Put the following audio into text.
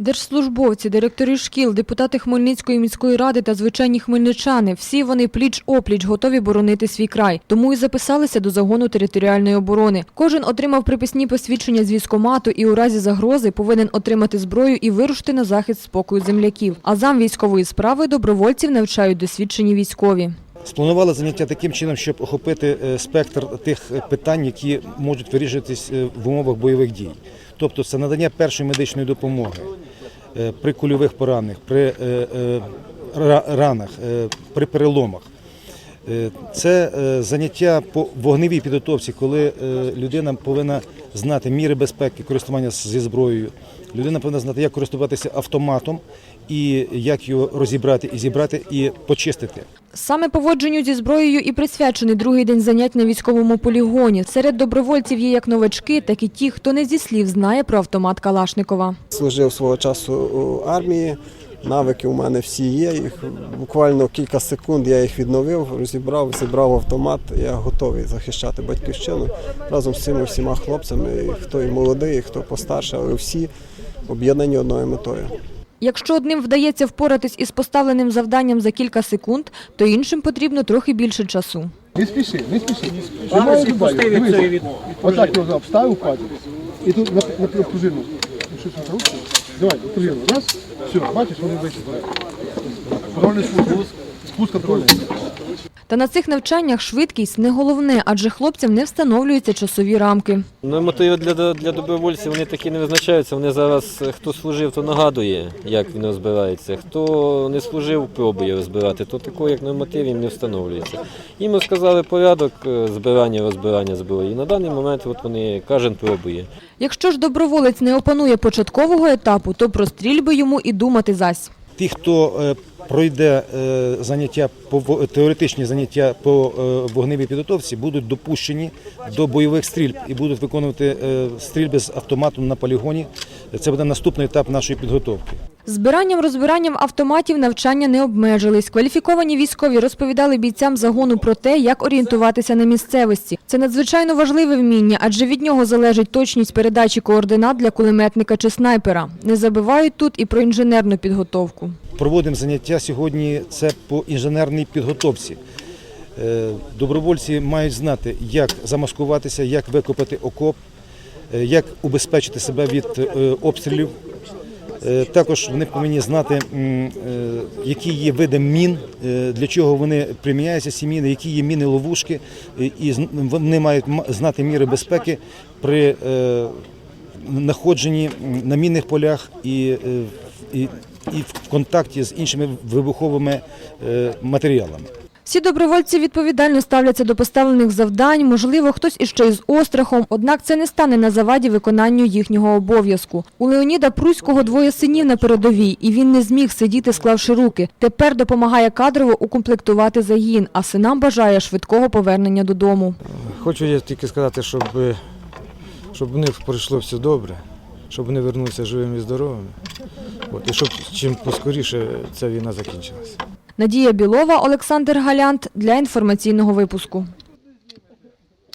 Держслужбовці, директори шкіл, депутати Хмельницької міської ради та звичайні хмельничани – всі вони пліч-опліч готові боронити свій край. Тому і записалися до загону територіальної оборони. Кожен отримав приписні посвідчення з військомату і у разі загрози повинен отримати зброю і вирушити на захист спокою земляків. А зам військової справи добровольців навчають досвідчені військові. Спланували заняття таким чином, щоб охопити е, спектр тих е, питань, які можуть вирішуватись е, в умовах бойових дій. Тобто це надання першої медичної допомоги при кульових поранених, при е, е, ранах, е, при переломах. Е, Це е, заняття по вогневій підготовці, коли е, людина повинна знати міри безпеки користування зі зброєю. Людина повинна знати, як користуватися автоматом і як його розібрати і зібрати і почистити. Саме поводженню зі зброєю і присвячений другий день занять на військовому полігоні. Серед добровольців є як новачки, так і ті, хто не зі слів знає про автомат Калашникова. Служив свого часу у армії. Навики у мене всі є. Їх буквально кілька секунд я їх відновив, розібрав, зібрав автомат. Я готовий захищати батьківщину разом з цими всіма хлопцями, і хто і молодий, і хто постарше, але всі об'єднані одною метою. Якщо одним вдається впоратись із поставленим завданням за кілька секунд, то іншим потрібно трохи більше часу. Не спіши, не спіши. Тримай туди, дивись. Отак його обставив. І тут на, на, на пружину. Що це руку? Давай, на. Раз. Все, бачиш, вони вийшли. Контрольний спуск. Спуск контрольний. Та на цих навчаннях швидкість не головне, адже хлопцям не встановлюються часові рамки. Ну, мотиви для, для добровольців вони такі не визначаються. Вони зараз, хто служив, то нагадує, як він розбирається. Хто не служив, пробує розбирати, то такого, як норматив, їм не встановлюється. Їм розказали порядок е, збирання, розбирання зброї. І на даний момент от вони кожен пробує. Якщо ж доброволець не опанує початкового етапу, то про стрільби йому і думати зась. Ті, хто е, пройде е, заняття по теоретичні заняття по е, вогневій підготовці, будуть допущені до бойових стрільб і будуть виконувати е, стрільби з автоматом на полігоні. Це буде наступний етап нашої підготовки. Збиранням розбиранням автоматів навчання не обмежились. Кваліфіковані військові розповідали бійцям загону про те, як орієнтуватися на місцевості. Це надзвичайно важливе вміння, адже від нього залежить точність передачі координат для кулеметника чи снайпера. Не забувають тут і про інженерну підготовку. Проводимо заняття сьогодні. Це по інженерній підготовці. Е, Добровольці мають знати, як замаскуватися, як викопати окоп, е, як убезпечити себе від е, обстрілів. Також вони повинні знати, які є види мін, для чого вони приміняються ці міни, які є міни ловушки, і вони мають знати міри безпеки при знаходженні на мінних полях і, і, і в контакті з іншими вибуховими е, матеріалами. Всі добровольці відповідально ставляться до поставлених завдань, можливо, хтось іще із острахом, однак це не стане на заваді виконанню їхнього обов'язку. У Леоніда Пруського двоє синів на передовій, і він не зміг сидіти, склавши руки. Тепер допомагає кадрово укомплектувати загін, а синам бажає швидкого повернення додому. Хочу я тільки сказати, щоб, щоб у них пройшло все добре, щоб вони вернулися живими і здоровими. От, і щоб чим поскоріше ця війна закінчилася. Надія Білова, Олександр Галянт для інформаційного випуску.